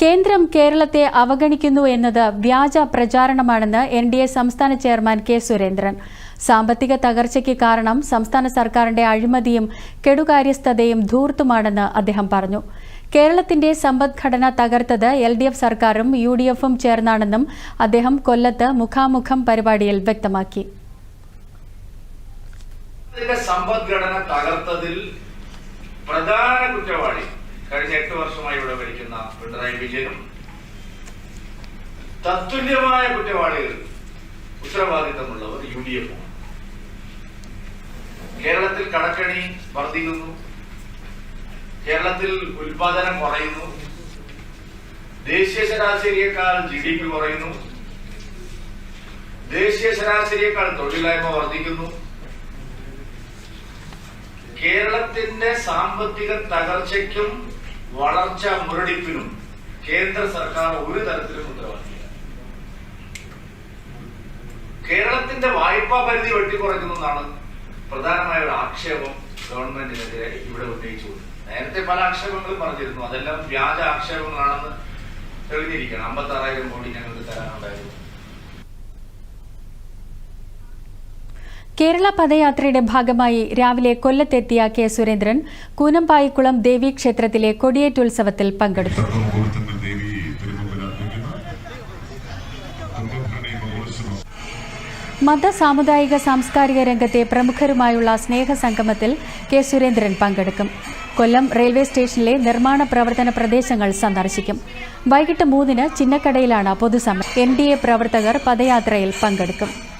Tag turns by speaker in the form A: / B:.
A: കേന്ദ്രം കേരളത്തെ അവഗണിക്കുന്നു എന്നത് വ്യാജ പ്രചാരണമാണെന്ന് എൻ ഡി എ സംസ്ഥാന ചെയർമാൻ കെ സുരേന്ദ്രൻ. സാമ്പത്തിക തകർച്ചയ്ക്ക് കാരണം സംസ്ഥാന സർക്കാരിന്റെ അഴിമതിയും കെടുകാര്യസ്ഥതയും ധൂർത്തുമാണെന്ന് അദ്ദേഹം പറഞ്ഞു. കേരളത്തിന്റെ സമ്പദ്ഘടന തകർത്തത് എൽ ഡി എഫ് സർക്കാരും യു ഡി എഫും ചേർന്നാണെന്നും അദ്ദേഹം കൊല്ലത്ത് മുഖാമുഖം പരിപാടിയിൽ വ്യക്തമാക്കി.
B: സമ്പദ്ഘടന തകർത്തതിൽ പ്രധാന കുറ്റവാളി കഴിഞ്ഞ എട്ട് വർഷമായി ഇവിടെ ഭരിക്കുന്ന പിണറായി വിജയനും തത്തുല്യമായ കുറ്റവാളികൾ ഉത്തരവാദിത്തമുള്ളവർ യു ഡി എഫ് കേരളത്തിൽ കടക്കണി വർദ്ധിക്കുന്നു കേരളത്തിൽ ഉൽപാദനം കുറയുന്നു ദേശീയ ശരാശരിയേക്കാൾ ജി ഡി പി കുറയുന്നു ദേശീയ ശരാശരിയേക്കാൾ തൊഴിലില്ലായ്മ വർദ്ധിക്കുന്നു കേരളത്തിന്റെ സാമ്പത്തിക തകർച്ചയ്ക്കും വളർച്ച മുരടിപ്പിനും കേന്ദ്ര സർക്കാർ ഒരു തരത്തിലും ഉത്തരവാദിയില്ല കേരളത്തിന്റെ വായ്പാ പരിധി വെട്ടിക്കുറയ്ക്കുന്നതാണ് പ്രധാനമായ ഒരു ആക്ഷേപം ഗവൺമെന്റിനെതിരെ ഇവിടെ ഉന്നയിച്ചു നേരത്തെ പല ആക്ഷേപങ്ങളും പറഞ്ഞിരുന്നു. അതെല്ലാം വ്യാജ ആക്ഷേപങ്ങളാണെന്ന് തെളിഞ്ഞിരിക്കണം അമ്പത്തി ആറായിരം കോടി ഞങ്ങൾക്ക്
A: കേരള പദയാത്രയുടെ ഭാഗമായി രാവിലെ കൊല്ലത്തെത്തിയ കെ സുരേന്ദ്രൻ കൂനമ്പായിക്കുളം ദേവീക്ഷേത്രത്തിലെ കൊടിയേറ്റുത്സവത്തിൽ പങ്കെടുത്തു. മത സാമുദായിക സാംസ്കാരിക രംഗത്തെ പ്രമുഖരുമായുള്ള സ്നേഹ സംഗമത്തിൽ കെ സുരേന്ദ്രൻ പങ്കെടുക്കും. കൊല്ലം റെയിൽവേ സ്റ്റേഷനിലെ നിർമ്മാണ പ്രവർത്തന പ്രദേശങ്ങൾ സന്ദർശിക്കും. വൈകിട്ട് മൂന്നിന് ചിന്നക്കടയിലാണ് പൊതുസമ്മേളനം. എൻ പ്രവർത്തകർ പദയാത്രയിൽ പങ്കെടുക്കും.